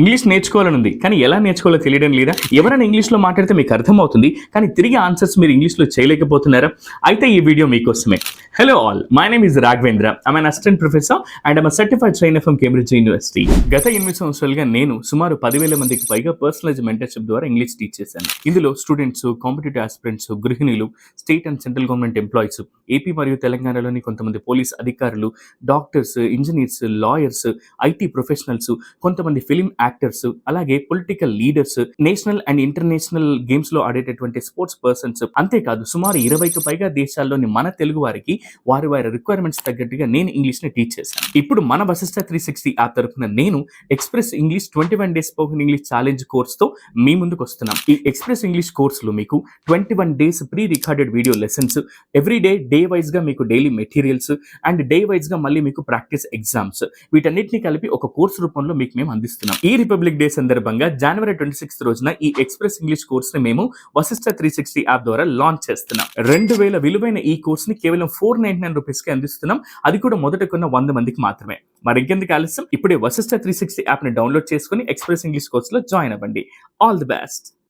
English నేర్చుకోవాలనుంది కానీ ఎలా నేర్చుకోవాలో తెలియడం లేదా? ఎవరైనా ఇంగ్లీష్లో మాట్లాడితే మీకు అర్థమవుతుంది. కానీ తిరిగి ఆన్సర్స్ మీరు ఇంగ్లీష్లో చేయలేకపోతున్నారా? అయితే ఈ వీడియో మీకోసమే. Hello all my name is Raghavendra I'm an assistant professor and I'm certified trainer from Cambridge university గత ఎనిమిది సంవత్సరాలుగా నేను సుమారు పదివేల మందికి పైగా పర్సనలైజ్ మెంటర్షిప్ ద్వారా ఇంగ్లీష్ టీచ్ చేశాను. ఇందులో స్టూడెంట్స్ కాంపిటేటివ్ ఆస్పిరెంట్స్ గృహిణులు state and central government employees AP మరియు తెలంగాణలోని కొంతమంది పోలీస్ అధికారులు doctors engineers lawyers IT professionals కొంతమంది ఫిలిం యాక్టర్స్ అలాగే political leaders national and international గేమ్స్లో ఆడేటటువంటి స్పోర్ట్స్ పర్సన్స్ అంతేకాదు సుమారు ఇరవైకి పైగా దేశాల్లోని మన తెలుగు వారికి వారి వారి రిక్వైర్మెంట్స్ తగ్గట్టుగా నేను ఇంగ్లీష్ని టీచ్ చేశాను. ఇప్పుడు మన వశిష్ట త్రీ సిక్స్టీ యాప్ తరఫున నేను express English twenty one days spoken English challenge కోర్స్తో మీ ముందుకు వస్తున్నాం. ఈ ఎక్స్ప్రెస్ ఇంగ్లీష్ కోర్సులో మీకు twenty one days pre recorded video lessons every day day వైజ్గా మీకు డైలీ మెటీరియల్స్ అండ్ డే వైజ్గా మళ్ళీ మీకు ప్రాక్టీస్ ఎగ్జామ్స్ వీటన్నిటిని కలిపి ఒక కోర్స్ రూపంలో మీకు మేము అందిస్తున్నాం. ఈ రిపబ్లిక్ డే సందర్భంగా జనవరి ట్వంటీ సిక్స్త్ రోజున ఈ ఎక్స్ప్రెస్ ఇంగ్లీష్ కోర్స్ని మేము వశిష్ట త్రీ సిక్స్టీ యాప్ ద్వారా లాంచ్ చేస్తున్నాం. రెండు వేల విలువైన ఈ కోర్స్ని కేవలం ఫోర్ నైన్టీ నైన్ రూపీస్కి అందిస్తున్నాం. అది కూడా మొదట కొన్న వంద మందికి మాత్రమే. మరి ఇంకెందుకు ఆలస్యం? ఇప్పుడే వశిష్ట త్రీ సిక్స్టీ యాప్ని డౌన్లోడ్ చేసుకుని ఎక్స్ప్రెస్ ఇంగ్లీష్ కోర్స్లో జాయిన్ అవ్వండి. All the best